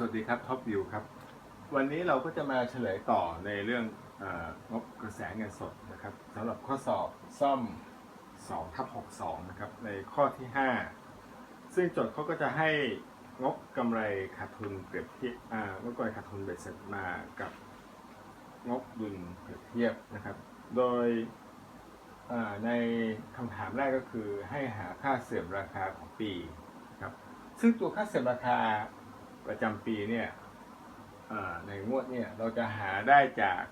สวัสดีครับท็อปวิวครับ วันนี้เราก็จะมาเฉลยต่อในเรื่ององบกระแสเงินสดนะครับสำหรับข้อสอบซ่อม2ทับ62นะครับในข้อที่ 5 ซึ่งโจทย์เขาก็จะให้งบกำไรขาดทุนเปรียบเทียบอ่างบกำไรขาดทุนเบ็ดเสร็จมากับงบดุลเปรียบเทียบนะครับ โดยในคำถามแรกก็คือให้หาค่าเสื่อมราคาของปีนะครับซึ่งตัวค่าเสื่อมราคา ประจำปีเนี่ยในงวดเนี่ยเราจะหาได้จาก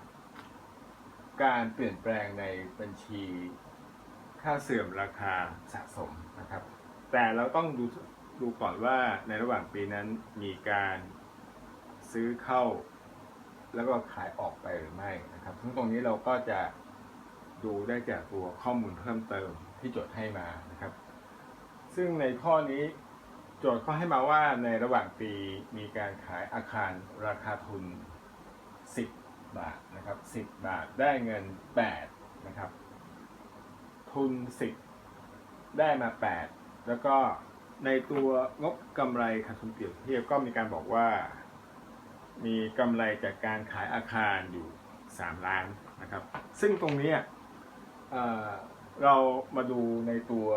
การเปลี่ยนแปลงในบัญชีค่าเสื่อมราคาสะสมนะครับ แต่เราต้องดูดูก่อนว่าในระหว่างปีนั้นมีการซื้อเข้า แล้วก็ขายออกไปหรือไม่นะครับซึ่งตรงนี้เราก็จะดูได้จากตัวข้อมูลเพิ่มเติมที่โจทย์ให้มานะครับ ซึ่งในข้อนี้ จทย์เขาให้มาว่าในระหว่างปีมีการขายอาคารราคาทุน 10 บาทนะครับ10 บาทได้เงิน 8 นะครับ ทุน 10 ได้มา 8 แล้วก็ในตัวงบกำไรขาดทุนเปรียบเทียบก็มีการบอกว่า มีกำไรจากการขายอาคารอยู่ 3 ล้านนะครับ ซึ่งตรงนี้เรามาดูในตัว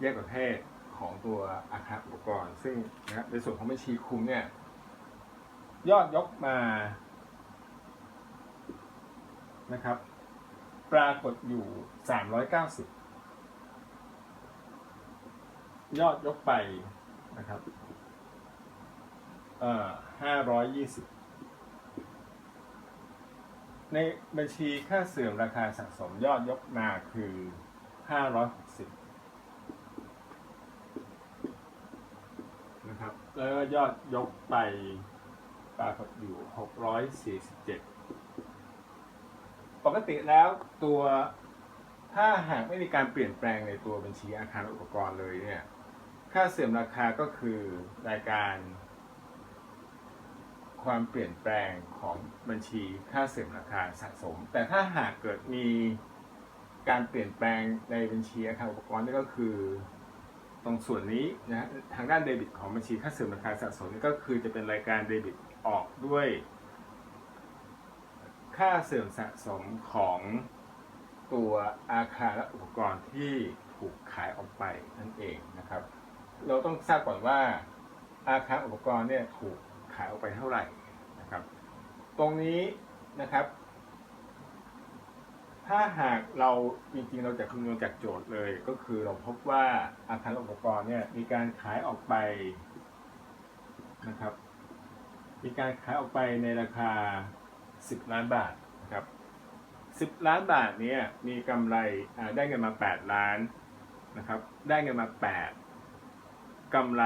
แยกประเภท ของตัวอาคารอุปกรณ์ ซึ่งนะในส่วนของบัญชีคุมเนี่ย ยอดยกมานะครับ ปรากฏอยู่ 390 ยอดยกไปนะครับเอ่อ520 ในบัญชีค่าเสื่อมราคาสะสมยอดยกมาคือ 560 นะครับ แล้วก็ยอดยกไปปรากฏอยู่ 647 ปกติแล้วตัวถ้าหากไม่มีการเปลี่ยนแปลงในตัวบัญชีอาคารอุปกรณ์เลยเนี่ย ค่าเสื่อมราคาก็คือรายการ ความเปลี่ยนแปลงของบัญชีค่าเสื่อมราคาสะสม แต่ถ้าหากเกิดมีการเปลี่ยนแปลงในบัญชีอาคารอุปกรณ์นี่ก็คือ ตรงส่วนนี้นะทางด้านเดบิตของบัญชีค่าเสื่อมราคาสะสมนี่ก็คือจะเป็นรายการเดบิตออกด้วย ค่าเสื่อมสะสมของตัวอาคารและอุปกรณ์ที่ถูกขายออกไปนั่นเองนะครับ เราต้องทราบก่อนว่าอาคารอุปกรณ์เนี่ยถูกขายออกไปเท่าไหร่นะครับ ตรงนี้นะครับ ถ้าหากเราจริงๆ เราจะคำนวณจากโจทย์เลย ก็คือเราพบว่าอาคารอุปกรณ์เนี่ยมีการขายออกไปนะครับ มีการขายออกไปในราคา 10 ล้านบาทนะครับ10 ล้านบาทเนี่ยมีกำไรได้เงินมา 8 ล้านนะครับได้เงินมา 8กำไร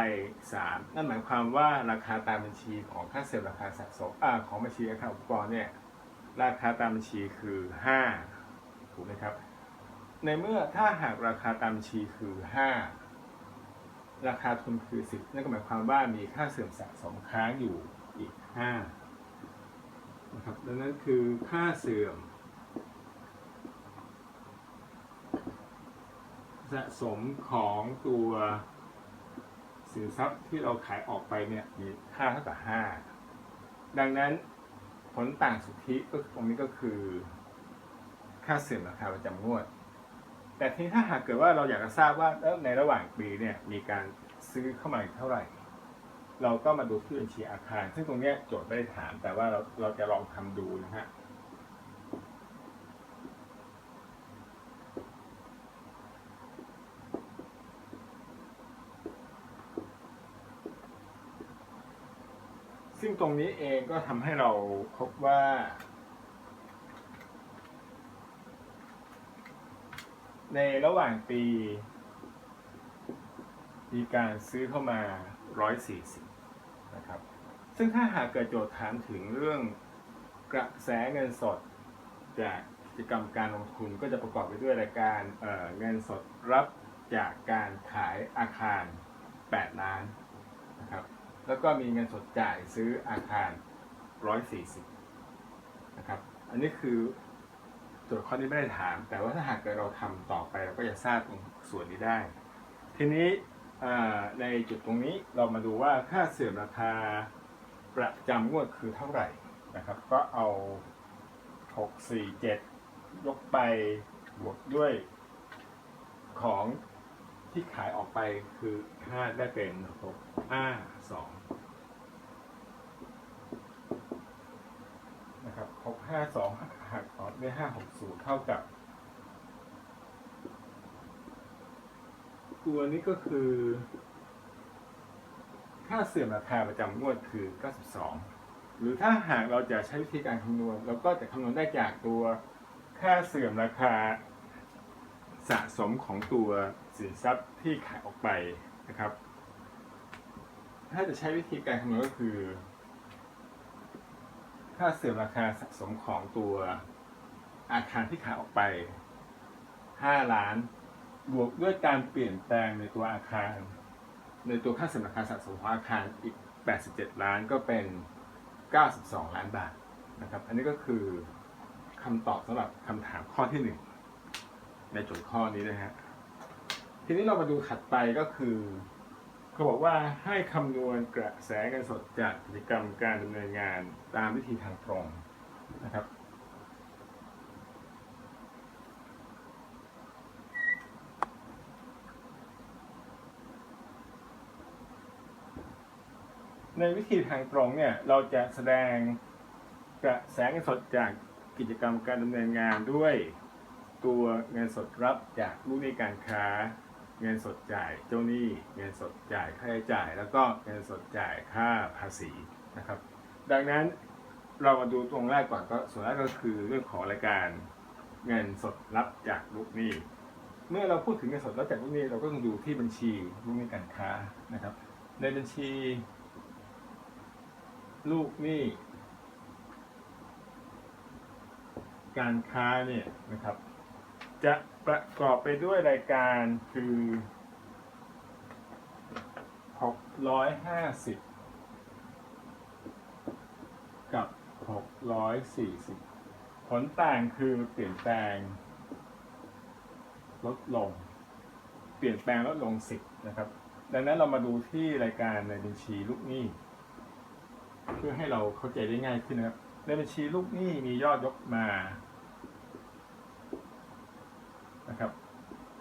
3 นั่นหมายความว่าราคาตามบัญชีของค่าเสื่อมราคาสะสมอของบัญชีอาคารอุปกรณ์เนี่ยราคาตามบัญชีคือ 5 ถูกไหมครับ ในเมื่อถ้าหากราคาตามบัญชีคือ 5 ราคาทุนคือ 10 นั่นก็หมายความว่ามีค่าเสื่อมสะสมค้างอยู่อีก5นะครับดังนั้นคือค่าเสื่อม สะสมของตัวสินทรัพย์ที่เราขายออกไปเนี่ยมีค่าเท่ากับ 5 ดังนั้นผลต่างสุทธิก็ตรงนี้ก็คือ ค่าเสื่อมราคาประจำงวด แต่ทีนี้ถ้าหากเกิดว่าเราอยากจะทราบว่าแล้วในระหว่างปีเนี่ยมีการซื้อเข้ามาอีกเท่าไหร่ เราก็มาดูที่บัญชีอาคาร ซึ่งตรงนี้โจทย์ไม่ได้ถาม แต่ว่าเราเราจะลองทำดูนะฮะซึ่งตรงนี้เองก็ทำให้เราพบว่า ในระหว่างปี มีการซื้อเข้ามา 140 นะครับ ซึ่งถ้าหากเกิดโจทย์ถามถึงเรื่องกระแสเงินสดจากกิจกรรมการลงทุนก็จะประกอบไปด้วยรายการเเงินสดรับจากการขายอาคาร 8 ล้านนะครับแล้วก็มีเงินสดจ่ายซื้ออาคาร 140 นะครับ อันนี้คือ โจทย์ข้อนี้ไม่ได้ถาม แต่ว่าถ้าหากเกิดเราทำต่อไปเราก็จะทราบตรงส่วนนี้ได้ ทีนี้ในจุดตรงนี้เรามาดูว่าค่าเสื่อมราคาประจำงวดคือเท่าไหร่นะครับ ก็เอาหกสี่เจ็ดยกไปบวกด้วยของที่ขายออกไปคือห้าได้เป็นหกห้าสองนะครับหก หาสองหักออกด้วยห้าหกศูนย์เท่ากับ ตัวนี้ก็คือ ค่าเสื่อมราคาประจำงวดคือ92หรือถ้าหากเราจะใช้วิธีการคำนวณเราก็จะคำนวณได้จากตัวค่าเสื่อมราคาสะสมของตัวสินทรัพย์ที่ขายออกไปนะครับ ถ้าจะใช้วิธีการคำนวณก็คือ ค่าเสื่อมราคาสะสมของตัวอาคารที่ขายออกไป 5 ล้าน บวกด้วยการเปลี่ยนแปลงในตัวอาคาร ในตัวค่าเสื่อมราคาสะสมของอาคารอีก 87 ล้านก็เป็น 92 ล้านบาทนะครับ อันนี้ก็คือคำตอบสำหรับคำถามข้อที่ 1 ในโจทย์ข้อนี้นะฮะ ทีนี้เรามาดูถัดไปก็คือ เขาบอกว่าให้คำนวณกระแสเงินสดจากกิจกรรมการดำเนินงานตามวิธีทางตรงนะครับ ในวิธีทางตรงเนี่ยเราจะแสดงกระแสเงินสดจากกิจกรรมการดำเนินงานด้วย ตัวเงินสดรับจากลูกหนี้การค้า เงินสดจ่ายเจ้าหนี้เงินสดจ่ายค่าใช้จ่าย แล้วก็เงินสดจ่ายค่าภาษีนะครับ ดังนั้นเรามาดูตรงแรกก่อนก็ส่วนแรกก็คือเรื่องของรายการเงินสดรับจากลูกหนี้ เมื่อเราพูดถึงเงินสดรับจากลูกหนี้เราก็ต้องดูที่บัญชีลูกหนี้การค้านะครับ ในบัญชี ลูกหนี้การค้าเนี่ยนะครับ จะ ประกอบไปด้วยรายการคือ 650 กับ 640 ผลต่างคือเปลี่ยนแปลง ลดลง เปลี่ยนแปลงลดลง 10 นะครับ ดังนั้นเรามาดูที่รายการในบัญชีลูกหนี้ เพื่อให้เราเข้าใจได้ง่ายขึ้นนะครับ ในบัญชีลูกหนี้มียอดยกมา นะครับ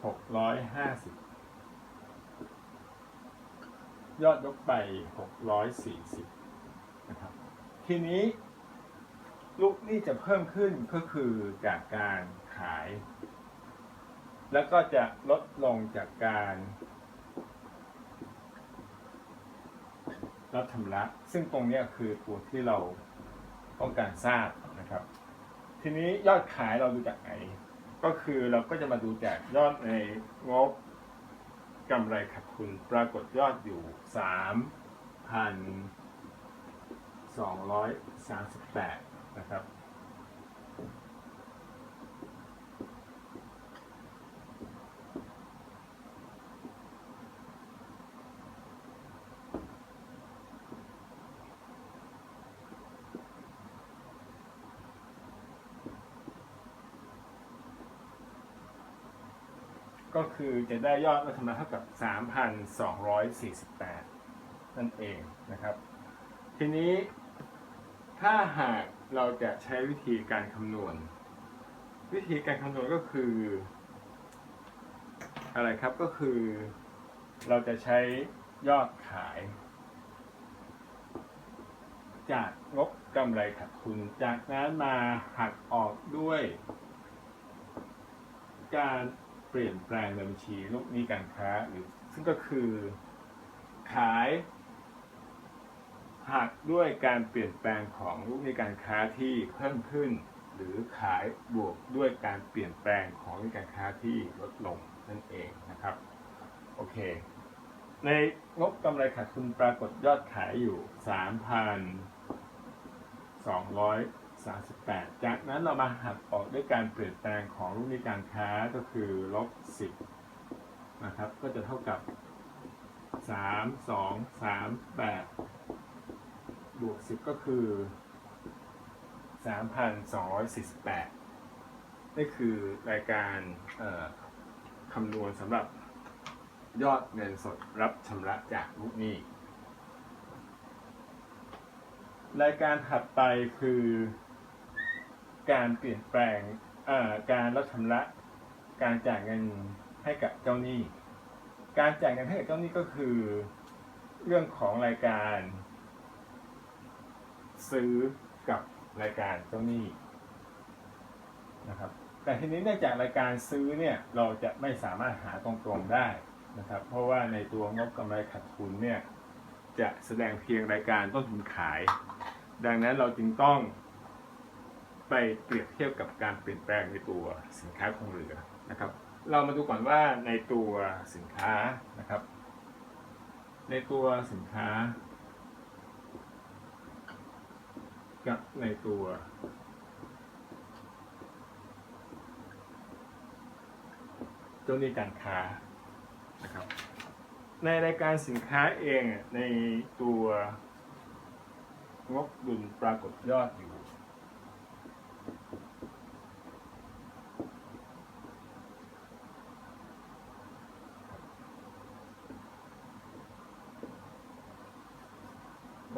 650ยอดยกไป640นะครับ ทีนี้ลูกนี้จะเพิ่มขึ้นก็คือจากการขาย แล้วก็จะลดลงจากการรับชำระซึ่งตรงนี้คือตัวที่เราต้องการทราบนะครับ ทีนี้ยอดขายเราดูจากไหน ก็คือเราก็จะมาดูจากยอดในงบกำไรขาดทุนปรากฏยอดอยู่สามพันสองร้อยสามสิบแปดนะครับ ก็คือจะได้ยอดวัฒนเท่ากับ 3,248 นั่นเองนะครับ ทีนี้ถ้าหากเราจะใช้วิธีการคำนวณ วิธีการคำนวณก็คือ อะไรครับก็คือ เราจะใช้ยอดขาย จากงบกำไรขาดทุน จากนั้นมาหักออกด้วย การ เปลี่ยนแปลงในบัญชีลูกหนี้การค้าหรือซึ่งก็คือขายหักด้วยการเปลี่ยนแปลงของลูกหนี้การค้าที่เพิ่มขึ้น หรือขายบวกด้วยการเปลี่ยนแปลงของลูกหนี้การค้าที่ลดลงนั่นเองนะครับโอเค ในงบกำไรขาดทุนปรากฏยอดขายอยู่ 38 จากนั้นเรามาหักออกด้วยการเปลี่ยนแปลงของลูกหนี้การค้าก็คือลบ 10 นะครับ ก็จะเท่ากับ 3 2 3 8 บวก 10 ก็คือ 3,248 นี่คือรายการคำนวณสำหรับยอดเงินสดรับชำระจากลูกหนี้รายการถัดไปคือ การเปลี่ยนแปลงเอ่อการลดชำระ การจ่ายเงินให้กับเจ้าหนี้ การจ่ายเงินให้กับเจ้าหนี้ก็คือ เรื่องของรายการ ซื้อกับรายการเจ้าหนี้นะครับแต่ทีนี้เนื่องจากรายการซื้อเนี่ยเราจะไม่สามารถหาตรงๆได้นะครับ เพราะว่าในตัวงบกำไรขาดทุนเนี่ยจะแสดงเพียงรายการต้นทุนขาย ดังนั้นเราจึงต้อง ไปเปรียบเทียบกับการเปลี่ยนแปลงในตัวสินค้าคงเหลือนะครับ เรามาดูก่อนว่าในตัวสินค้านะครับ ในตัวสินค้า กับในตัวเจ้าหนี้การค้านะครับในรายการสินค้าเองในตัวงบดุลปรากฏยอดอยู่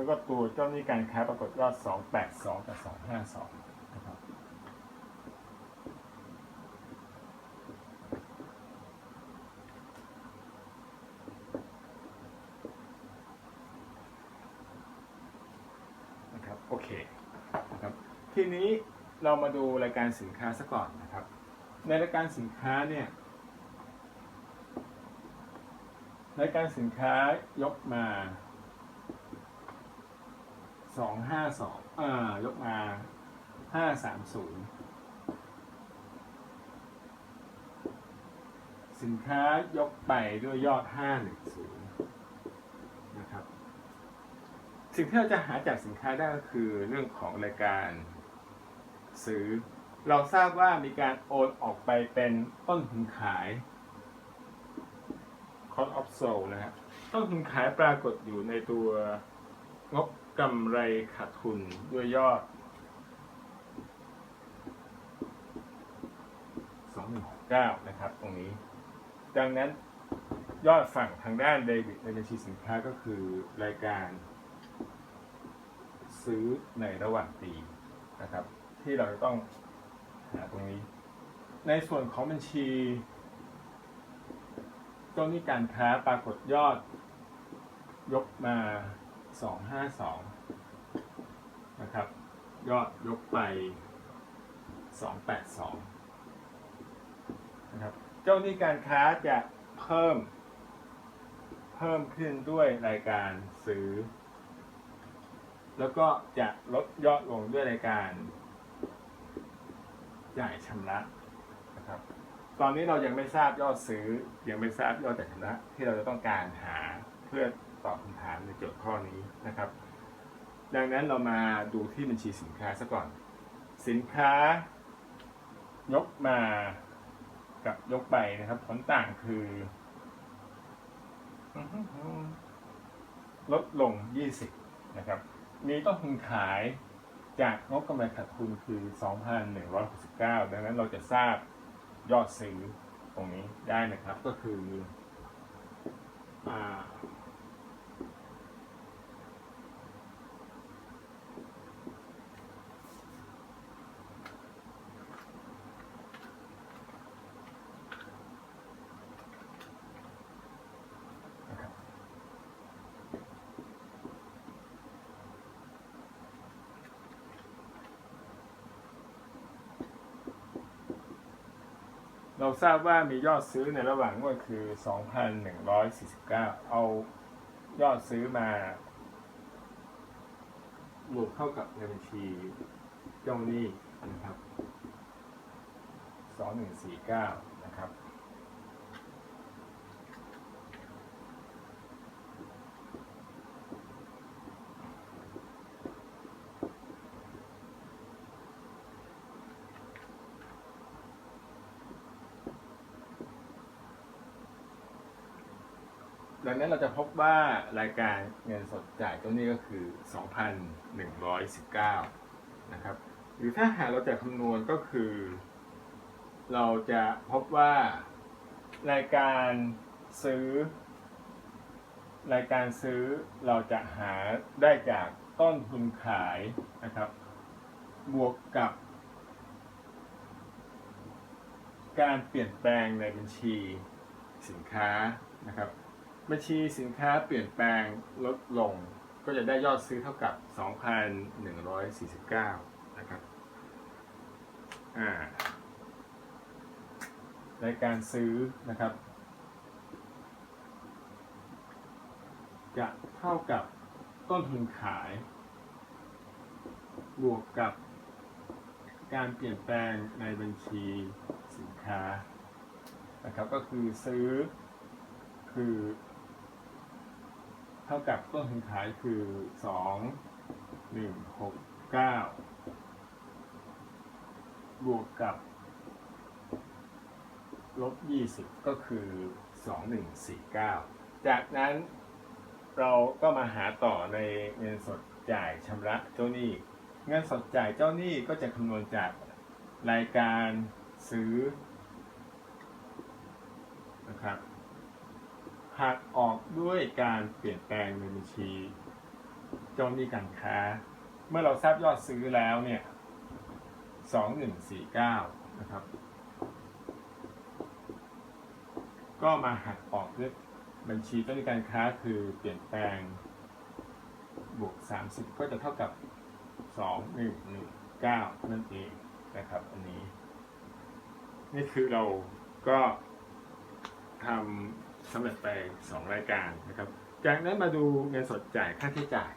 แล้วก็ตัวเจ้าหนี้การค้าปรากฏยอด282กับ252นะครับนะครับโอเคนะครับทีนี้เรามาดูรายการสินค้าซะก่อนนะครับ ในรายการสินค้าเนี่ยรายการสินค้ายกมา สองห้าสองอ่ายกมาห้าสามศูนย์สินค้ายกไปด้วยยอดห้าหนึ่งศูนย์นะครับ สิ่งที่เราจะหาจากสินค้าได้ก็คือเรื่องของรายการซื้อ เราทราบว่ามีการโอนออกไปเป็นต้นทุนขาย cost of sold นะฮะต้นทุนขายปรากฏอยู่ในตัวงบ กำไรขาดทุนด้วยยอด 2169นะครับ ตรงนี้ ดังนั้นยอดฝั่งทางด้านเดบิตในบัญชีสินค้าก็คือรายการ ซื้อในระหว่างปีนะครับ ที่เราจะต้องหาตรงนี้ ในส่วนของบัญชีเจ้าหนี้การค้าปรากฏยอดยกมา 252นะครับ ยอดยกไป282นะครับ เจ้าหนี้การค้าจะเพิ่ม เพิ่มขึ้นด้วยรายการซื้อ แล้วก็จะลดยอดลงด้วยรายการจ่ายชำระนะครับ ตอนนี้เรายังไม่ทราบยอดซื้อ ยังไม่ทราบยอดจ่ายชำระที่เราจะต้องการหาเพื่อ ตอบคำถามในโจทย์ข้อนี้นะครับ ดังนั้นเรามาดูที่บัญชีสินค้าซะก่อน สินค้ายกมากับยกไปนะครับ ผลต่างคือลดลง 20 นะครับ มีต้นทุนขายจากงบกำไรขาดทุนคือ 2,169 ดังนั้นเราจะทราบยอดซื้อตรงนี้ได้นะครับ ก็คือ อ่า เราทราบว่ามียอดซื้อในระหว่างงวดคือ 2,149 เอายอดซื้อมาบวกเข้ากับในบัญชีเจ้าหนี้นะครับ 2149 ดังนั้นเราจะพบว่ารายการเงินสดจ่ายตัวนี้ก็คือ 2,119 นะครับ หรือถ้าหากเราจะคำนวณก็คือ เราจะพบว่ารายการซื้อ รายการซื้อเราจะหาได้จากต้นทุนขายนะครับ บวกกับ การเปลี่ยนแปลงในบัญชีสินค้านะครับ บัญชีสินค้าเปลี่ยนแปลงลดลง ก็จะได้ยอดซื้อเท่ากับ 2,149 นะครับ อ่าในการซื้อนะครับ จะเท่ากับต้นทุนขาย บวกกับการเปลี่ยนแปลงในบัญชีสินค้านะครับก็คือซื้อคือ เท่ากับต้นทุนขายคือสองหนึ่งหกเก้าบวกกับลบยี่สิบก็คือสองหนึ่งสี่เก้าจากนั้นเราก็มาหาต่อในเงินสดจ่ายชำระเจ้าหนี้ เงินสดจ่ายเจ้าหนี้ก็จะคำนวณจากรายการซื้อนะครับ หักออกด้วยการเปลี่ยนแปลงในบัญชีเจ้าหนี้การค้า เมื่อเราทราบยอดซื้อแล้วเนี่ยสองหนึ่งสี่เก้านะครับ ก็มาหักออกด้วยบัญชีเจ้าหนี้การค้าคือเปลี่ยนแปลงบวก30ก็จะเท่ากับสองหนึ่งหนึ่งเก้านั่นเองนะครับ อันนี้ นี่คือเราก็ทำ สำเร็จไปสองรายการนะครับ จากนั้นมาดูเงินสดจ่ายค่าใช้จ่าย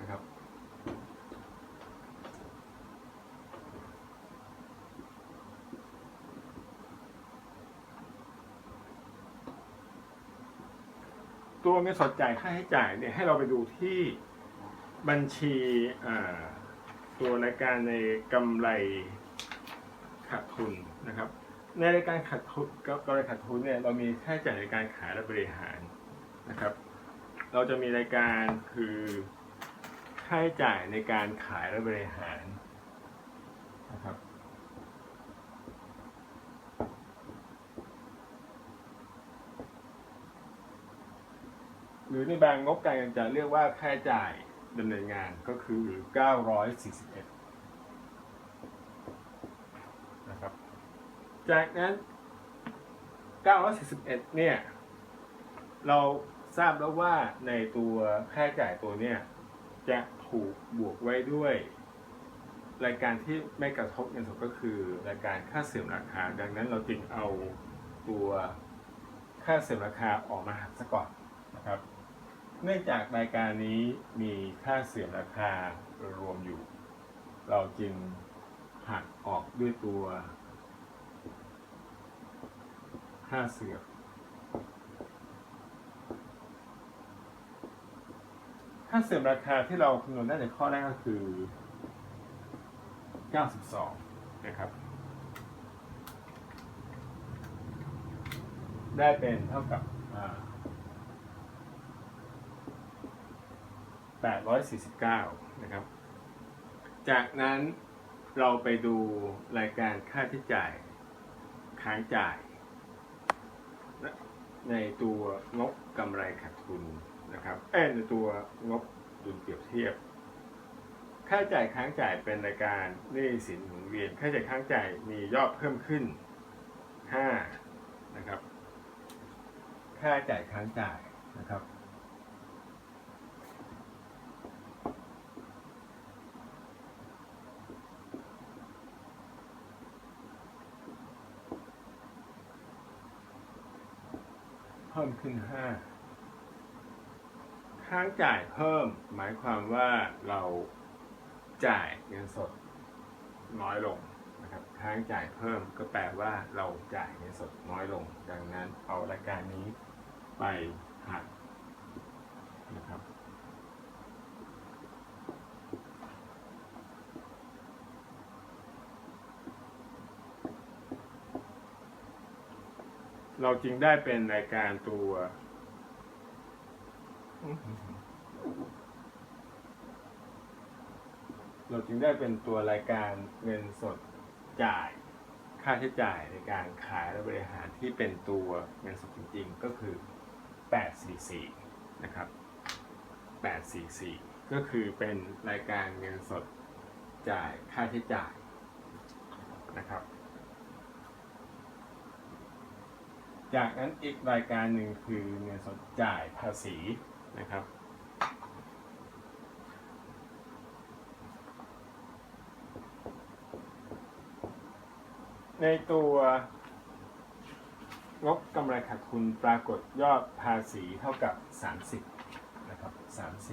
นะครับตัวเงินสดจ่ายค่าใช้จ่ายเนี่ยให้เราไปดูที่บัญชีตัวรายการในกำไรขาดทุนนะครับ ในรายการขาดทุนกำไรขาดทุนเนี่ยเรามีค่าใช้จ่ายในการขายและบริหารนะครับ เราจะมีรายการคือค่าใช้จ่ายในการขายและบริหารนะครับหรือในบางงบการเงินจะเรียกว่าค่าใช้จ่ายดำเนินงานก็คือ 941 นะครับ จากนั้น 941 เนี่ย เราทราบแล้วว่าในตัวค่าใช้จ่ายตัวเนี่ย จะถูกบวกไว้ด้วย รายการที่ไม่กระทบเงินสดก็คือ รายการค่าเสื่อมราคา ดังนั้นเราจึงเอาตัวค่าเสื่อมราคาออกมาหักซะก่อนนะครับ เนื่องจากรายการนี้มีค่าเสื่อมราคารวมอยู่ เราจึงหักออกด้วยตัว ค่าเสื่อมค่าเสื่อมราคาที่เราคำนวณได้ในข้อแรกก็คือ 92 นะครับ ได้เป็นเท่ากับ849 นะครับ จากนั้นเราไปดูรายการค่าใช้จ่ายค้างจ่าย ในตัวงบกำไรขาดทุนนะครับเอ้ในตัวงบดุลเปรียบเทียบ ค่าจ่ายค้างจ่ายเป็นรายการหนี้สินหมุนเวียน ค่าจ่ายค้างจ่ายมียอดเพิ่มขึ้น5นะครับ ค่าจ่ายค้างจ่ายนะครับ พิ่มขึ้น 5ค้างจ่ายเพิ่มหมายความว่าเราจ่ายเงินสดน้อยลงนะครับค้างจ่ายเพิ่มก็แปลว่าเราจ่ายเงินสดน้อยลง ดังนั้นเอารายการนี้ไปหักนะครับ เราจึงได้เป็นรายการตัวเราจึงได้เป็นตัวรายการเงินสดจ่าย ค่าใช้จ่ายในการขายและบริหารที่เป็นตัวเงินสดจริง ๆ ก็คือ 844 นะครับ 844 ก็คือเป็นรายการเงินสดจ่ายค่าใช้จ่ายนะครับ จากนั้นอีกรายการหนึ่งคือเงินสดจ่ายภาษีนะครับ ในตัวงบกำไรขาดทุนปรากฏยอดภาษีเท่ากับ 30นะครับ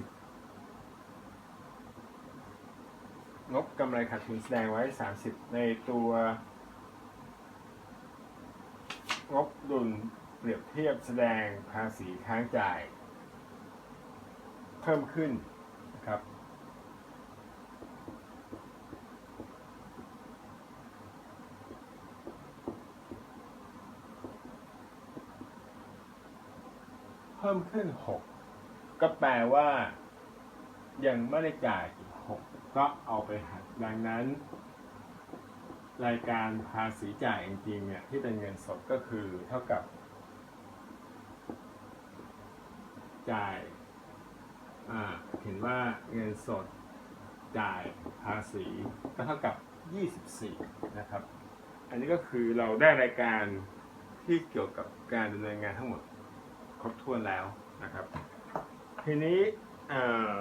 30 งบกำไรขาดทุนแสดงไว้ 30 ในตัว งบดุลเปรียบเทียบแสดงภาษีค้างจ่าย เพิ่มขึ้นนะครับ เพิ่มขึ้น 6 ก็แปลว่า ยังไม่ได้จ่ายอีก6ก็เอาไปหักดังนั้น รายการภาษีจ่ายจริงๆเนี่ยที่เป็นเงินสดก็คือเท่ากับ จ่ายอ่าเห็นว่าเงินสดจ่ายภาษีก็เท่ากับ 24 นะครับ อันนี้ก็คือเราได้รายการที่เกี่ยวกับการดำเนินงานทั้งหมดครบถ้วนแล้วนะครับ ทีนี้อ่อ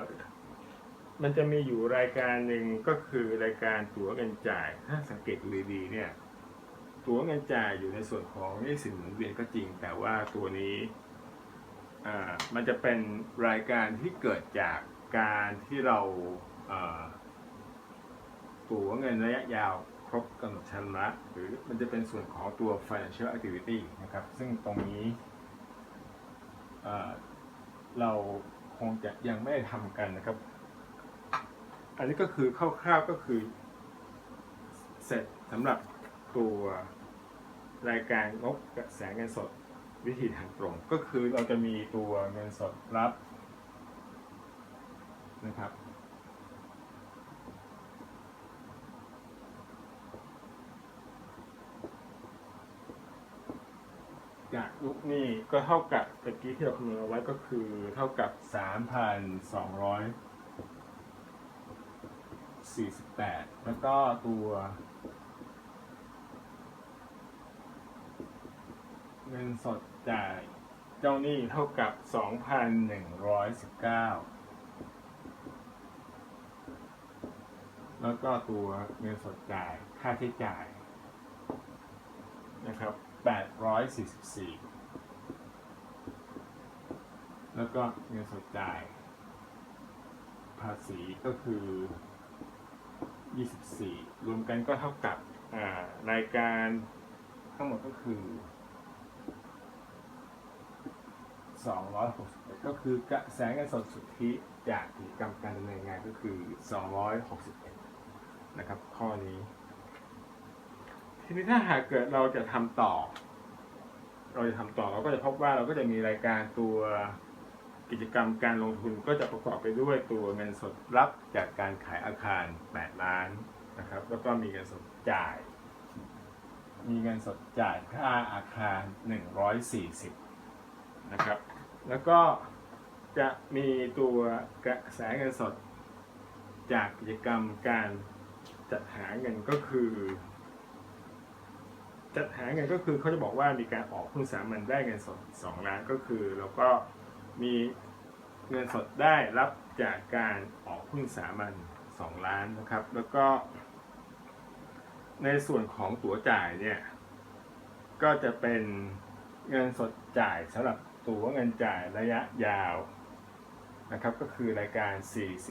มันจะมีอยู่รายการหนึ่งก็คือรายการตั๋วเงินจ่าย ถ้าสังเกตดูดีๆเนี่ย ตั๋วเงินจ่ายอยู่ในส่วนของหนี้สินหมุนเวียนก็จริง แต่ว่าตัวนี้อ่ามันจะเป็นรายการที่เกิดจากการที่เราเอ่อตั๋วเงินระยะยาวครบกำหนดชำระหรือมันจะเป็นส่วนของตัว financial activity นะครับ ซึ่งตรงนี้เอ่อเราคงจะยังไม่ได้ทำกันนะครับ อันนี้ก็คือคร่าวๆก็คือ เสร็จสำหรับตัวรายการงบกระแสเงินสดวิธีทางตรง ก็คือเราจะมีตัวเงินสดรับนะครับ จากลูกนี้ก็เท่ากับตะกี้ที่เราคำนวณเอาไว้ก็คือเท่ากับ 48 แล้วก็ตัว เงินสดจ่ายเจ้าหนี้เท่ากับ 2,119 แล้วก็ตัวเงินสดจ่ายค่าใช้จ่ายนะครับ 844 แล้วก็เงินสดจ่ายภาษีก็คือ 24 รวมกันก็เท่ากับรายการทั้งหมดก็คือ 261 ก็คือกระแสเงินสดสุทธิจากกิจกรรมการดำเนินงานก็คือ 261 นะครับ ข้อนี้ ทีนี้ถ้าหากเกิดเราจะทำต่อ เราจะทำต่อเราก็จะพบว่าเราก็จะมีรายการตัว กิจกรรมการลงทุนก็จะประกอบไปด้วยตัวเงินสดรับจากการขายอาคาร 8 ล้านนะครับ แล้วก็มีเงินสดจ่าย มีเงินสดจ่ายค่าอาคาร 140 นะครับ แล้วก็จะมีตัวกระแสเงินสดจากกิจกรรมการจัดหาเงินก็คือ จัดหาเงินก็คือเขาจะบอกว่ามีการออกหุ้นสามัญได้เงินสด 2 ล้านก็คือเราก็ มีเงินสดได้รับจากการออกหุ้นสามัญ2ล้านนะครับ แล้วก็ในส่วนของตั๋วจ่ายเนี่ย ก็จะเป็นเงินสดจ่ายสำหรับตั๋วเงินจ่ายระยะยาวนะครับ ก็คือรายการ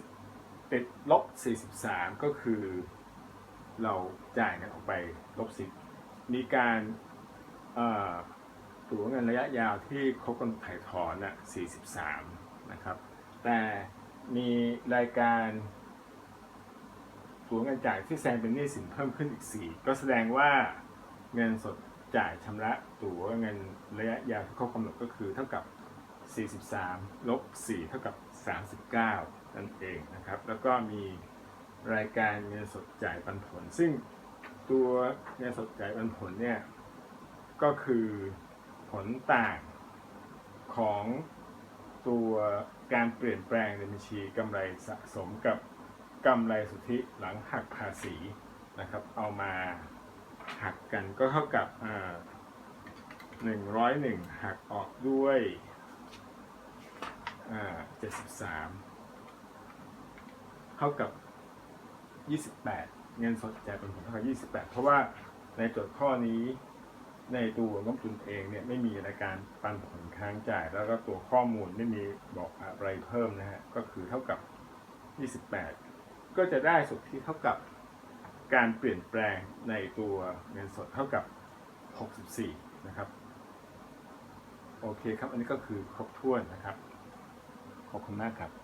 40 ติดลบ 43 ก็คือเราจ่ายเงินออกไปลบ 10 มีการ ตั๋วเงินระยะยาวที่ครบกำหนดถ่ายถอนน่ะ43 นะครับ แต่มีรายการตั๋วเงินจ่ายที่แซงเป็นหนี้สินเพิ่มขึ้นอีก 4 ก็แสดงว่าเงินสดจ่ายชำระตั๋วเงินระยะยาวที่ครบกำหนดก็คือเท่ากับ 43 ลบ 4 เท่ากับ 39 นั่นเองนะครับ แล้วก็มีรายการเงินสดจ่ายปันผล ซึ่งตัวเงินสดจ่ายปันผลเนี่ยก็คือ ผลต่างของตัวการเปลี่ยนแปลงในบัญชีกำไรสะสมกับกำไรสุทธิหลังหักภาษีนะครับ เอามาหักกันก็เท่ากับหนึ่งร้อยหนึ่งหักออกด้วยเจ็ดสิบสามเท่ากับยี่สิบแปดเงินสดจ่ายเป็นผลเท่ากับยี่สิบแปดเพราะว่าในโจทย์ข้อนี้ ในตัวงบดุลเองเนี่ยไม่มีรายการปันผลค้างจ่าย แล้วก็ตัวข้อมูลไม่มีบอกอะไรเพิ่มนะฮะก็คือเท่ากับ 28 ก็จะได้สุดที่เท่ากับการเปลี่ยนแปลงในตัวเงินสดเท่ากับ 64 นะครับ โอเคครับ อันนี้ก็คือครบถ้วนนะครับ ขอบคุณมากครับ